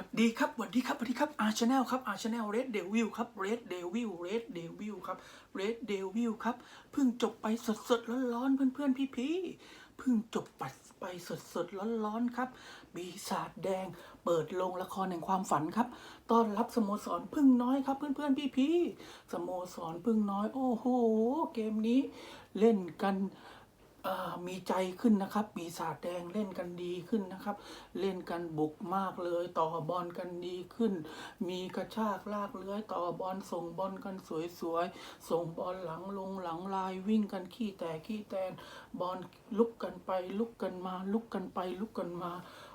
วัสดีครับสวัสดีครับสวัสดีครับอาชแนลครับอาชแนลเรดเดวิลครับเรดเดวิลเรดเดวิลครับเรดเดวิลครับเพิ่งจบไปสดสดร้อนร้อนๆเพื่อนเพื่อนพี่พี่ๆเพิ่งจบไปไปสดสดร้อนร้อนๆครับปีศาจแดง เปิดโรงละครแห่งความฝันครับต้อนรับสโมสรพึ่งน้อยครับเพื่อนเพื่อนพี่พี่ๆสโมสรพึ่งน้อย โอ้โห เกมนี้เล่นกัน มีใจขึ้นนะครับ ปีศาจแดงเล่นกันดีขึ้นนะครับ เล่นกันบุกมากเลย ต่อบอลกันดีขึ้น มีกระชากลากเลื้อยต่อบอลส่งบอลกันสวยๆ ส่งบอลหลังลงหลังลายวิ่งกันขี้แตกขี้แตน บอลลุกกันไปลุกกันมา ลุกกันไปลุกกันมา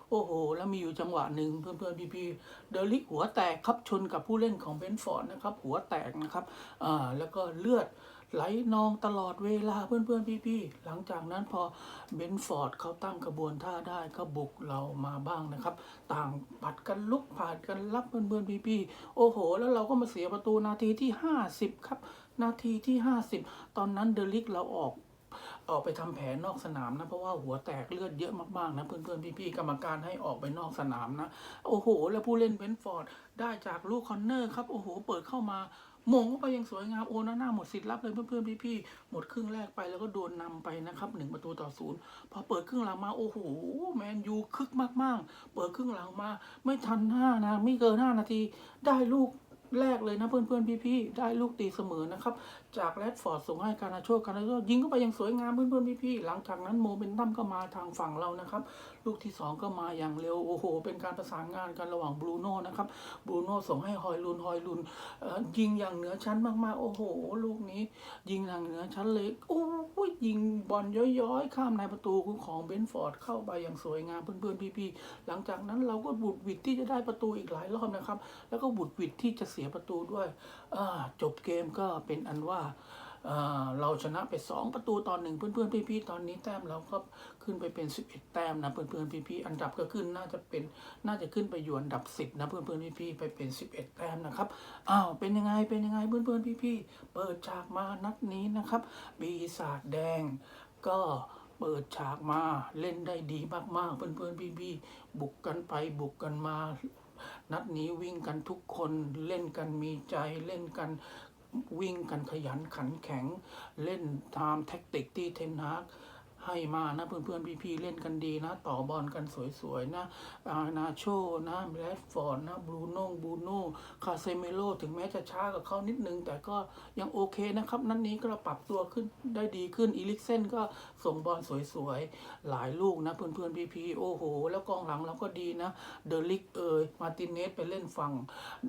โอ้โห แล้วมีอยู่จังหวะหนึ่งเพื่อนๆพี่ๆเดลิกหัวแตกครับชนกับผู้เล่นของเบนฟอร์ดนะครับ หัวแตกนะครับอ่าแล้วก็เลือด ไหลนองตลอดเวลาเพื่อนๆพี่ๆหลังจากนั้นพอเบนฟอร์ดเขาตั้งกระบวนท่าได้ก็บุกเรามาบ้างนะครับ ต่างปัดกันลุกผ่านกันรับเพื่อนๆพี่ๆโอ้โห แล้วเราก็มาเสียประตูนาทีที่ 50 ครับ นาทีที่ 50 ตอนนั้นเดลิกเราออก ออกไปทำแผลนอกสนามนะ เพราะว่าหัวแตกเลือดเยอะมากๆนะเพื่อนๆพี่ๆกรรมการให้ออกไปนอกสนามนะโอ้โห แล้วผู้เล่นเบนฟอร์ดได้จากลูกคอนเนอร์ครับโอ้โห เปิดเข้ามามงเข้าไปยังสวยงามโอนาน่าหมดสิทธิ์รับเลยเพื่อนๆพี่ๆหมดครึ่งแรกไปแล้วก็โดนนำไปนะครับหนึ่งประตูต่อศูนย์พอเปิดครึ่งหลังมาโอ้โหแมนยูคึกมากๆ เปิดครึ่งหลังมา ไม่ทันห้านะไม่เกินห้านาทีได้ลูก แรกเลยนะเพื่อนๆพี่ๆได้ลูกตีเสมอนะครับ จากแรดฟอร์ดส่งให้การนาโชการนาโชยิงเข้าไปอย่างสวยงามเพื่อนๆพี่ๆหลังจากนั้นโมเมนตัมก็มาทางฝั่งเรานะครับ ลูกที่สองก็มาอย่างเร็วโอ้โห เป็นการประสานงานกันระหว่างบรูโน่นะครับบรูโน่ส่งให้ฮอยลุนฮอยลุนเอ่ยิงอย่างเหนือชั้นมากๆ โอ้โห ลูกนี้ ยิงอย่างเหนือชั้นเลยโอ้ยยิงบอลย้อยๆ ข้ามในประตูของเบนฟอร์ดเข้าไปอย่างสวยงามเพื่อนๆพี่ๆหลังจากนั้นเราก็บุดวิดที่จะได้ประตูอีกหลายรอบนะครับ แล้วก็บุดวิดที่จะเสียประตูด้วยจบเกมก็เป็นอันว่าเราชนะไป 2 ประตูต่อหนึ่งเพื่อนๆพี่ๆตอนนี้แต้มเราก็ขึ้นไปเป็น 11 แต้มนะเพื่อนๆพี่ๆอันดับก็ขึ้นน่าจะเป็นน่าจะขึ้นไปอยู่อันดับ 10นะเพื่อนๆพี่ๆไปเป็น 11 แต้มนะครับอ้าวเป็นยังไงเป็นยังไงเพื่อนๆพี่ๆเปิดฉากมานัดนี้นะครับปีศาจแดงก็เปิดฉากมาเล่นได้ดีมากๆเพื่อนๆพี่ๆบุกกันไปบุกกันมา นัดนี้วิ่งกันทุกคนเล่นกันมีใจเล่นกันวิ่งกันขยันขันแข็ง เล่นตามแท็กติกที่เทนฮาก ให้มานะเพื่อนๆพี่ๆเล่นกันดีนะ ต่อบอลกันสวยๆนะอานาโชนะแรดฟอร์ดนะบรูโน่บรูโน่คาเซเมโลถึงแม้จะช้ากับเขานิดนึง แต่ก็ยังโอเคนะครับ นัดนนี้ก็ปรับตัวขึ้นได้ดีขึ้นอีลิกเซนก็ส่งบอลสวยๆ หลายลูกนะเพื่อนๆพี่ๆโอ้โห แล้วกองหลังเราก็ดีนะเดลิกเอยมาตินเนสไปเล่นฝั่ง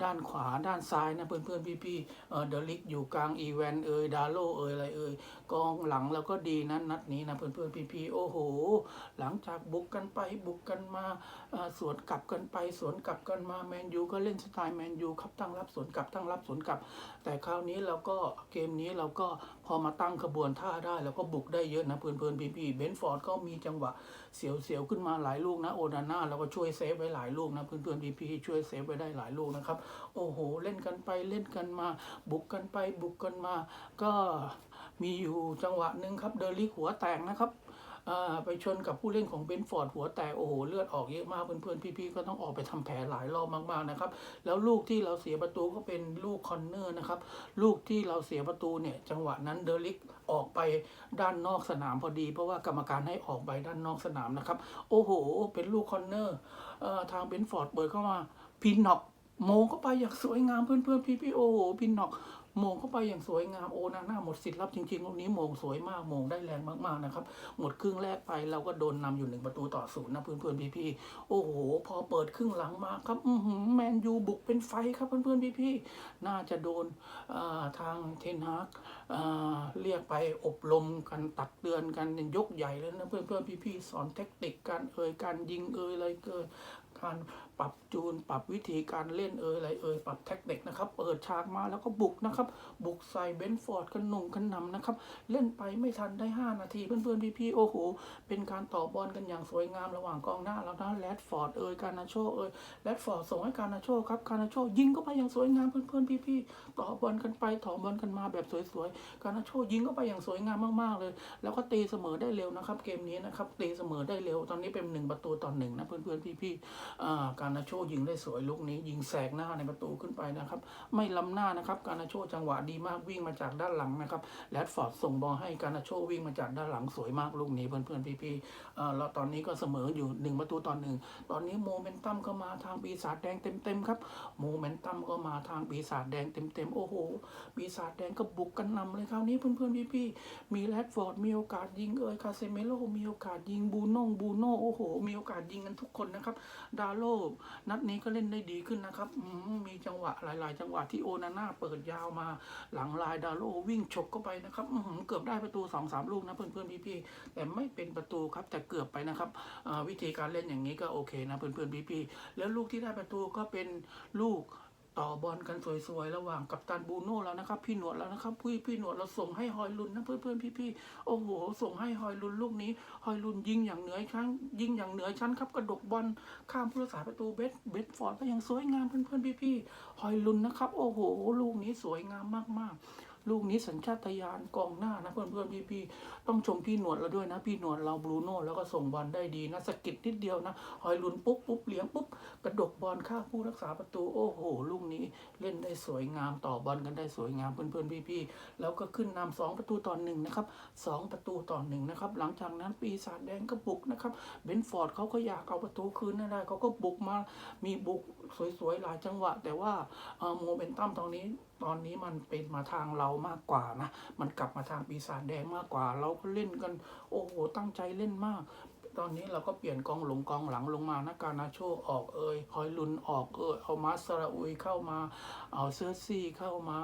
ด้านขวาด้านซ้ายนะเพื่อนๆพี่ๆเออเดลิกอยู่กลางอีแวนเอยดาโลเอยอะไรเอยกองหลังเราก็ดีนะนัดนี้นะเพื่อนๆพี่ๆโอ้โห หลังจากบุกกันไปบุกกันมาสวนกลับกันไปสวนกลับกันมาแมนยูก็เล่นสไตล์แมนยูครับตั้งรับสวนกลับตั้งรับสวนกลับ แต่คราวนี้เราก็เกมนี้เราก็พอมาตั้งขบวนท่าได้เราก็บุกได้เยอะนะเพื่อนๆพี่ๆเบนฟอร์ดก็มีจังหวะเสียวๆขึ้นมาหลายลูกนะโอนาน่าเราก็ช่วยเซฟไว้หลายลูกนะเพื่อนๆพี่ๆช่วยเซฟไว้ได้หลายลูกนะครับ โอ้โห เล่นกันไปเล่นกันมา บุกกันไปบุกกันมา ก็ มีอยู่จังหวะหนึ่งครับเดลิกหัวแตกนะครับอ่าไปชนกับผู้เล่นของเบนฟอร์ดหัวแตกโอ้โหเลือดออกเยอะมากเพื่อนๆพี่ๆก็ต้องออกไปทำแผลหลายรอบมากๆนะครับ แล้วลูกที่เราเสียประตูก็เป็นลูกคอนเนอร์นะครับ ลูกที่เราเสียประตูเนี่ยจังหวะนั้นเดลิกออกไปด้านนอกสนามพอดี เพราะว่ากรรมการให้ออกไปด้านนอกสนามนะครับ โอ้โห เป็นลูกคอนเนอร์อ่อทางเบนฟอร์ดเปิดเข้ามาพินน็อกโมงเข้าไปอย่างสวยงามเพื่อนๆพี่ๆโอ้โหพินน็อก โมงเข้าไปอย่างสวยงามโอนาหน่าหมดสิทธิ์รับจริงๆลูกนี้โมงสวยมากโมงได้แรงมากๆนะครับ หมดครึ่งแรกไปเราก็โดนนำอยู่หนึ่งประตูต่อศูนย์นะเพื่อนๆพี่ๆโอ้โห พอเปิดครึ่งหลังมาครับอื้อหือแมนยูบุกเป็นไฟครับเพื่อนๆพี่ๆน่าจะโดนทางเทนฮากเรียกไปอบรมกันตักเตือนกันยกใหญ่เลยนะเพื่อนๆพี่ๆสอนเทคนิคการเอ่ยการยิงเอ่ยอะไรเกินการ ปรับจูน ปรับวิธีการเล่นเอ่ยอะไรเอ่ยปรับเทคนิคนะครับ เปิดฉากมาแล้วก็บุกนะครับ บุกใส่เบนฟอร์ดกันหนุ่งกันนำนะครับ เล่นไปไม่ทันได้ 5 นาที เพื่อนๆ พี่ๆ โอ้โห เป็นการต่อบอลกันอย่างสวยงามระหว่างกองหน้าแล้วนะแรดฟอร์ดเอ่ยการนาโชเอ่ยแรดฟอร์ดส่งให้การนาโชครับการนาโชยิงเข้าไปอย่างสวยงามเพื่อนๆ พี่ๆ ต่อบอลกันไปต่อบอลกันมาแบบสวยๆ การนาโชยิงเข้าไปอย่างสวยงามมากๆ เลย แล้วก็ตีเสมอได้เร็วนะครับ เกมนี้นะครับตีเสมอได้เร็วตอนนี้เป็นหนึ่งประตูต่อหนึ่งนะเพื่อนๆ พี่ๆอ่าการการนาโชยิงได้สวยลูกนี้ ยิงแสกหน้าในประตูขึ้นไปนะครับ ไม่ล้ำหน้านะครับ การนาโชจังหวะดีมากวิ่งมาจากด้านหลังนะครับแรดฟอร์ดส่งบอลให้การนาโชวิ่งมาจากด้านหลังสวยมากลูกนี้เพื่อนๆพี่ๆเอ่อแล้วตอนนี้ก็เสมออยู่หนึ่งประตูต่อหนึ่งตอนนี้โมเมนตัมก็มาทางปีศาจแดงเต็มๆครับโมเมนตัมก็มาทางปีศาจแดงเต็มๆโอ้โหปีศาจแดงก็บุกกันนำเลยคราวนี้เพื่อนๆพี่ๆมีแรดฟอร์ดมีโอกาสยิงเอ่ยคาเซเมโลมีโอกาสยิงบูโน่บูโน่โอ้โห มีโอกาสยิงกันทุกคนนะครับ ดาโลนัดนี้ก็เล่นได้ดีขึ้นนะครับมีจังหวะหลาย ๆ จังหวะที่โอนาน่าเปิดยาวมาหลังลายดาโลวิ่งฉกเข้าไปนะครับเกือบได้ประตู2อสามลูกนะเพื่อนๆพี่ๆแต่ไม่เป็นประตูครับแต่เกือบไปนะครับวิธีการเล่นอย่างนี้ก็โอเคนะเพื่อนๆพี่ๆแล้วลูกที่ได้ประตูก็เป็นลูก ต่อบอลกันสวยๆ ระหว่างกัปตันบูโน่แล้วนะครับ พี่หนวดแล้วนะครับพี่พี่หนวดเราส่งให้ฮอยลุนนะเพื่อนๆพี่ๆโอ้โห ส่งให้ฮอยลุนลูกนี้ฮอยลุนยิงอย่างเหนือชั้นยิงอย่างเหนือชั้นครับกระดกบอลข้ามผู้รักษาประตูเบสเบสฟอร์ดก็ยังสวยงามเพื่อนๆพี่ๆฮอยลุนนะครับ โอ้โห ลูกนี้สวยงามมากๆ ลูกนี้สัญชาตญาณกองหน้านะเพื่อนๆพี่ๆต้องชมพี่หนวดเราด้วยนะ พี่หนวดเราบรูโน่แล้วก็ส่งบอลได้ดีนะสะกิดนิดเดียวนะฮอยลุนปุ๊บปุ๊บเลี้ยงปุ๊บกระดกบอลข้าผู้รักษาประตูโอ้โหลูกนี้เล่นได้สวยงามต่อบอลกันได้สวยงามเพื่อนๆพี่ๆแล้วก็ขึ้นนำสองประตูต่อหนึ่งนะครับสองประตูต่อหนึ่งนะครับหลังจากนั้นปีศาจแดงก็บุกนะครับเบนฟอร์ดเขาก็อยากเอาประตูคืนได้เขาก็บุกมามีบุกสวยๆหลายจังหวะ แต่ว่าโมเมนตัมตรงนี้ ตอนนี้มันเป็นมาทางเรามากกว่านะ มันกลับมาทางปีศาจแดงมากกว่า เราก็เล่นกัน โอ้โห ตั้งใจเล่นมาก ตอนนี้เราก็เปลี่ยนกองหลงกองหลังลงมานะการนาโชออกเอยฮอยลุนออกเอยเอามาสราอุยเข้ามา เอาเซอร์ซี่เข้ามา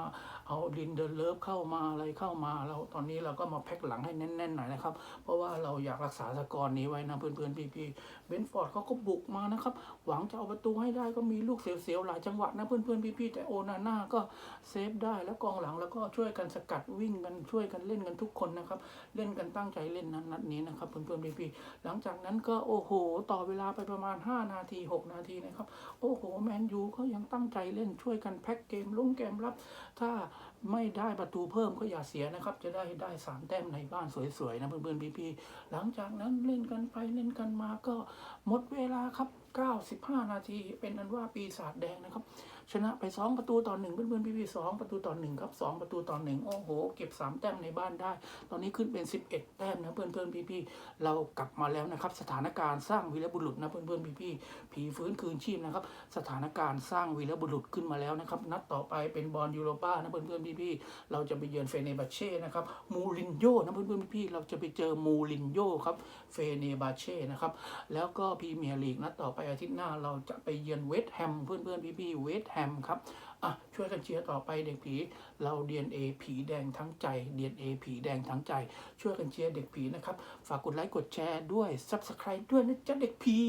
เอาลินเดอร์เลิฟเข้ามาอะไรเข้ามา แล้วตอนนี้เราก็มาแพ็คหลังให้แน่นๆหน่อยนะครับ เพราะว่าเราอยากรักษาสกอร์นี้ไว้นะเพื่อนๆพี่ๆเบนฟอร์ดเขาก็บุกมานะครับ หวังจะเอาประตูให้ได้ก็มีลูกเสียวๆหลายจังหวะนะเพื่อนๆพี่ๆแต่โอนาน่าก็เซฟได้แล้วกองหลังแล้วก็ช่วยกันสกัดวิ่งกันช่วยกันเล่นกันทุกคนนะครับ เล่นกันตั้งใจเล่นนันนัดนี้นะครับเพื่อนๆพี่ๆหลังจากนั้นก็โอ้โห ต่อเวลาไปประมาณ 5 นาที 6 นาทีนะครับ โอ้โห แมนยูก็ยังตั้งใจเล่นช่วยกันแพ็คเกมลุ้งเกมรับ ถ้าไม่ได้ประตูเพิ่มก็อย่าเสียนะครับ จะได้ได้สามแต้มในบ้านสวยๆนะเพื่อนๆพี่ๆหลังจากนั้นเล่นกันไปเล่นกันมาก็หมดเวลาครับ 95 นาทีเป็นอันว่าปีศาจแดงนะครับ ชนะไป 2 ประตูต่อหนึ่งเพื่อนๆพี่ๆสองประตูต่อหนึ่งครับสองประตูต่อหนึ่งโอ้โห เก็บ 3 แต้มในบ้านได้ ตอนนี้ขึ้นเป็น 11 แต้มนะเพื่อนๆพี่ๆเรากลับมาแล้วนะครับ สถานการณ์สร้างวีรบุรุษนะเพื่อนๆพี่ๆผีฟื้นคืนชีพนะครับ สถานการณ์สร้างวีรบุรุษขึ้นมาแล้วนะครับ นัดต่อไปเป็นบอลยูโรป้านะเพื่อนๆพี่ๆเราจะไปเยือนเฟเนบาเช่นะครับมูรินโญ่นะเพื่อนๆพี่ๆเราจะไปเจอมูรินโญ่ครับเฟเนบาเช่นะครับแล้วก็พรีเมียร์ลีกนัดต่อไปอาทิตย์หน้าเราจะไปเยือนเวสต์แฮมเพื่อนๆพี่ๆเวสต์แฮมครับอะช่วยกันเชียร์ต่อไปเด็กผี เราเดนเอผีแดงทั้งใจเดนเอผีแดงทั้งใจ ช่วยกันเชียร์เด็กผีนะครับ ฝากกดไลค์กดแชร์ด้วย Subscribe ด้วยนะจ๊ะเด็กผี